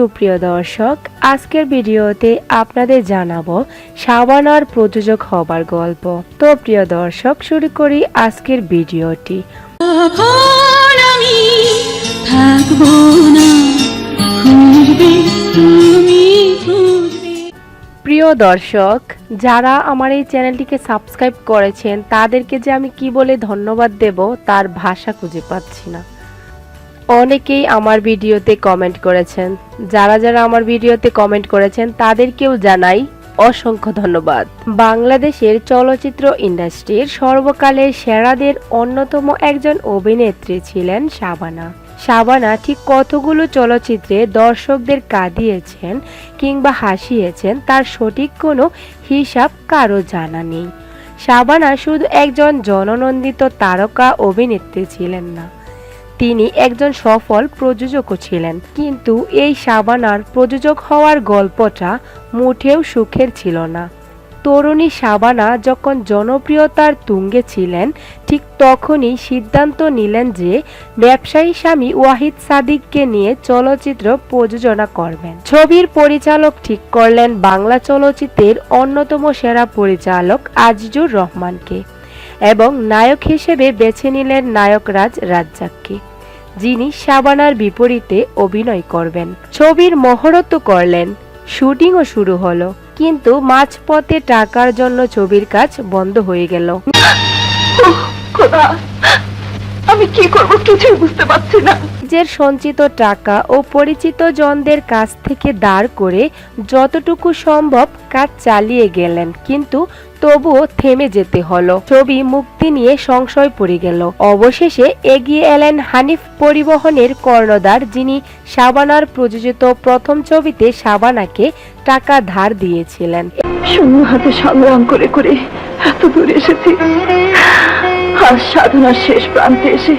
সুপ্রিয় দর্শক আজকের ভিডিওতে আপনাদের জানাব সাবানার প্রযোজক হবার গল্প। তো প্রিয় দর্শক শুরু করি আজকের ভিডিওটি। প্রিয় দর্শক যারা আমার এই চ্যানেলটিকে সাবস্ক্রাইব করেছেন তাদেরকে যে আমি কি বলে ধন্যবাদ দেব তার ভাষা খুঁজে পাচ্ছি না। অনেকেই আমার ভিডিওতে কমেন্ট করেছেন। যারা যারা আমার ভিডিওতে কমেন্ট করেছেন, তাদেরকেও জানাই অসংখ্য ধন্যবাদ। বাংলাদেশের চলচ্চিত্র ইন্ডাস্ট্রির সর্বকালের সেরাদের অন্যতম একজন অভিনেত্রী ছিলেন শাবানা। শাবানা ঠিক কতগুলো চলচ্চিত্রে দর্শকদের কাঁদিয়েছেন কিংবা হাসিয়েছেন তার সঠিক কোনো হিসাব কারও জানা নেই। শাবানা শুধু একজন জননন্দিত তারকা অভিনেত্রী ছিলেন না তিনি একজন সফল প্রযোজকও ছিলেন। কিন্তু এই শাবানার প্রযোজক হওয়ার গল্পটা মোটেও সুখের ছিল না। তরুণী শাবানা যখন জনপ্রিয়তার তুঙ্গে ছিলেন, ঠিক তখনই সিদ্ধান্ত নিলেন যে ব্যবসায়ী স্বামী ওয়াহিদ সাদিককে নিয়ে চলচ্চিত্র প্রযোজনা করবেন। ছবির পরিচালক ঠিক করলেন বাংলা চলচ্চিত্রের অন্যতম সেরা পরিচালক আজিজুর রহমানকে এবং নায়ক হিসেবে বেছে নিলেন নায়করাজ রাজ্জাককে। যিনি শাবানার বিপরীতে অভিনয় করবেন। ছবির মহরত করলেন। শুটিংও শুরু হলো। কিন্তু মাঝপথে টাকার জন্য ছবির কাজ বন্ধ হয়ে গেল। আমি কি করব কিছুই বুঝতে পারছি না। নিজের সঞ্চিত টাকা ও পরিচিত জনদের কাছ থেকে দাঁড় করে যতটুকু সম্ভব কাজ চালিয়ে গেলেন কিন্তু তবুও থেমে যেতে হলো। ছবি মুক্তি নিয়ে সংশয় পড়ে গেল। অবশেষে এগিয়ে এলেন হানিফ পরিবহনের কর্ণধার যিনি সাবানার প্রযোজিত প্রথম ছবিতে শাবানাকে টাকা ধার দিয়েছিলেন। শূন্য হাতে সংগ্রাম করে করে এত দূর এসেছি। গেছি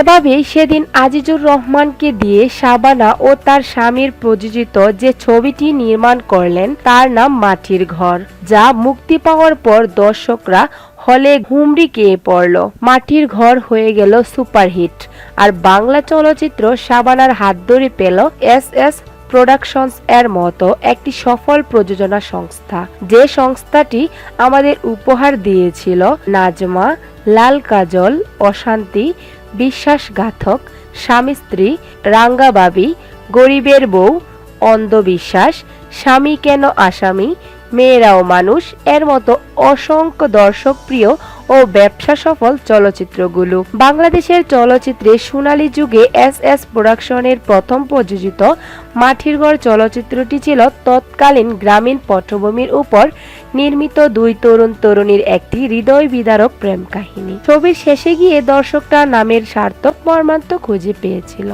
এভাবেই সেদিন আজিজুর রহমানকে দিয়ে শাবানা ও তার স্বামীর প্রযোজিত যে ছবিটি নির্মাণ করলেন, তার নাম মাটির ঘর, যা মুক্তি পাওয়ার পর দর্শকরা হলে হুমড়ি খেয়ে পড়ল। মাটির ঘর হয়ে গেল সুপারহিট, আর বাংলা চলচ্চিত্র শাবানার হাত ধরে পেল এস এস প্রোডাকশনস এর মতো একটি সফল প্রযোজনা সংস্থা। যে সংস্থাটি আমাদের উপহার দিয়েছিল নাজমা, লাল কাজল, অশান্তি, বিশ্বাসঘাতক, স্বামী স্ত্রী রাঙ্গাবাবি গরিবের বউ, অন্ধবিশ্বাস, স্বামী কেন আসামি, মেয়েরাও মানুষ, এর মতো অসংখ্য দর্শক প্রিয় ও ব্যবসা সফল চলচ্চিত্রগুলো। বাংলাদেশের চলচ্চিত্রে সোনালী যুগে এস এস প্রোডাকশনের প্রথম প্রযোজিত ঘর চলচ্চিত্রটি ছিল তৎকালীন গ্রামীণ পটভূমির উপর নির্মিত দুই তরুণ তরুণীর একটি হৃদয় বিদারক প্রেম কাহিনী। ছবির শেষে গিয়ে দর্শকরা নামের সার্থক মর্মান্ত খুঁজে পেয়েছিল।